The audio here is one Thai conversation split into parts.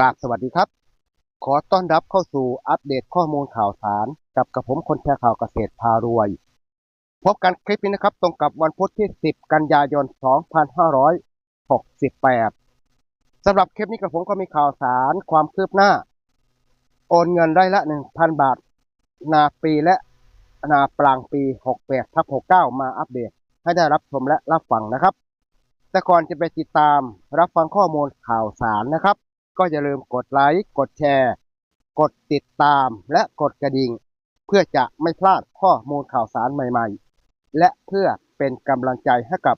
กราบสวัสดีครับ ขอต้อนรับเข้าสู่อัปเดตข้อมูลข่าวสาร กับกระผมคนแชร์ข่าวเกษตรพารวย พบกันคลิปนี้นะครับ ตรงกับวันพุธที่ 10 กันยายน 2568 สำหรับคลิปนี้กระผมก็มีข่าวสารความคืบหน้า โอนเงินได้ละ 1,000 บาท นาปีและนาปลางปี 68ทับ69 มาอัปเดต ให้ได้รับชมและรับฟังนะครับ แต่ก่อนจะไปติดตามรับฟังข้อมูลข่าวสารนะครับ ก็อย่าลืมกดไลค์กดแชร์ กดติดตามและกดกระดิ่ง เพื่อจะไม่พลาดข้อมูลข่าวสารใหม่ๆ และเพื่อเป็นกำลังใจให้กับ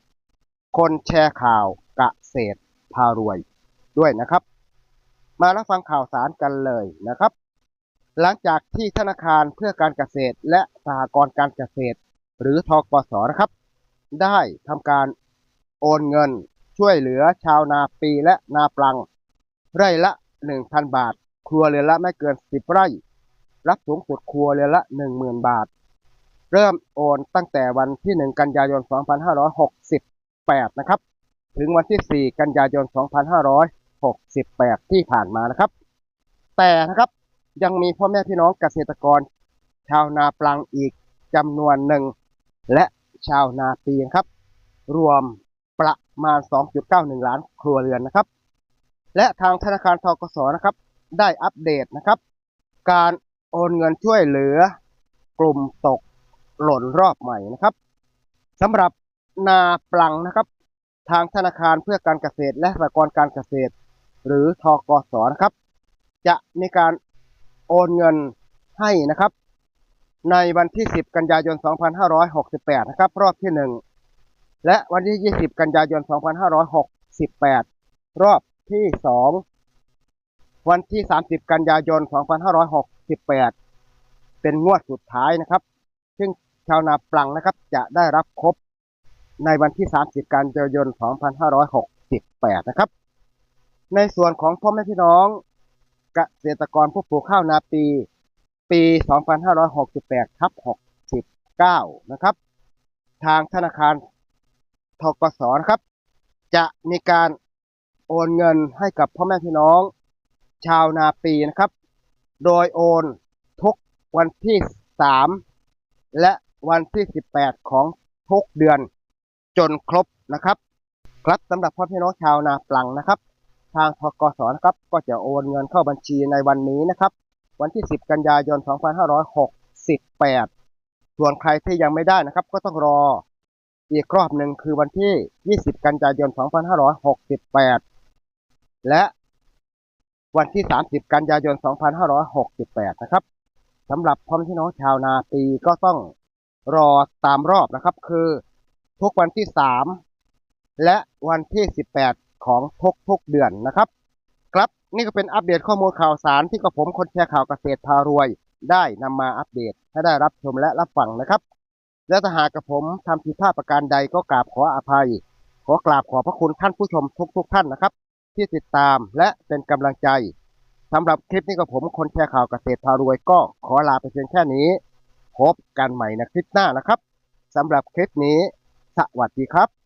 คนแชร์ข่าวเกษตรพารวยด้วยนะครับ มารับฟังข่าวสารกันเลยนะครับ หลังจากที่ธนาคารเพื่อการเกษตรและสหกรณ์การเกษตร หรือทกสนะครับ ได้ทำการโอนเงินช่วยเหลือชาวนาปีและนาปลัง ไร่ละ 1,000 บาท ครัวเรือนละไม่เกิน 10 ไร่ รับสูงสุดครัวเรือนละ 10,000 บาท เริ่มโอนตั้งแต่วันที่ 1 กันยายน 2568 นะครับ ถึงวันที่ 4 กันยายน 2568 ที่ผ่านมานะครับ แต่นะครับยังมีพ่อแม่พี่น้องเกษตรกร ชาวนาปลังอีกจำนวนหนึ่ง และชาวนาปีนครับ รวมประมาณ 2.91 ล้านครัวเรือนนะครับ และทางธนาคารทกสนะครับ ได้อัปเดตนะครับ การโอนเงินช่วยเหลือกลุ่มตกหล่นรอบใหม่นะครับสำหรับนาปลังนะครับ ทางธนาคารเพื่อการเกษตรและสหกรณ์การเกษตร หรือทกสนะครับ จะมีการโอนเงินให้นะครับ ในวันที่ 10 กันยายน 2568 นะครับ รอบที่ 1 และวันที่ 20 กันยายน 2568 รอบ ที่2วันที่ 30 กันยายน 2568 เป็นงวดสุดท้ายนะครับ ซึ่งชาวนาปลังนะครับจะได้รับครบในวันที่ 30 กันยายน 2568 นะครับ ในส่วนของพ่อแม่พี่น้องเกษตรกรผู้ปลูกข้าวนาปี ปี 2568ทับ69 นะครับ ทางธนาคารทกสนะครับ จะมีการ โอนเงินให้กับพ่อแม่พี่น้อง ชาวนาปีนะครับ โดยโอนทุกวันที่ 3 และวันที่ 18 ของทุกเดือนจนครบนะครับ ครับสำหรับพ่อพี่น้องชาวนาปลังนะครับ ทางทกสนะครับก็จะโอนเงินเข้าบัญชีในวันนี้นะครับ วันที่ 10 กันยายน 2568 ส่วนใครที่ยังไม่ได้นะครับ ก็ต้องรออีกรอบหนึ่งคือวันที่ 20 กันยายน 2568 และวันที่ 30 กันยายน 2568 นะครับสำหรับพ่อแม่พี่น้องชาวนาปีก็ต้องรอตามรอบนะครับ คือทุกวันที่ 3 และวันที่ 18 ของทุกทุกๆเดือนนะครับ ครับนี่ก็เป็นอัปเดตข้อมูลข่าวสารที่กระผมคนแชร์ข่าวเกษตรพารวย ได้นำมาอัปเดตให้ได้รับชมและรับฟังนะครับและถ้าหากกระผมทำผิดพลาดประการใดก็กราบขออภัย ขอกราบขอพระคุณท่านผู้ชมทุกๆท่านนะครับ ที่ติดตามและเป็นกำลังใจสำหรับคลิปนี้กับผมคนแชร์ข่าวเกษตรพารวยก็ขอลาไปเพียงแค่นี้ พบกันใหม่ในคลิปหน้านะครับสำหรับคลิปนี้ สวัสดีครับ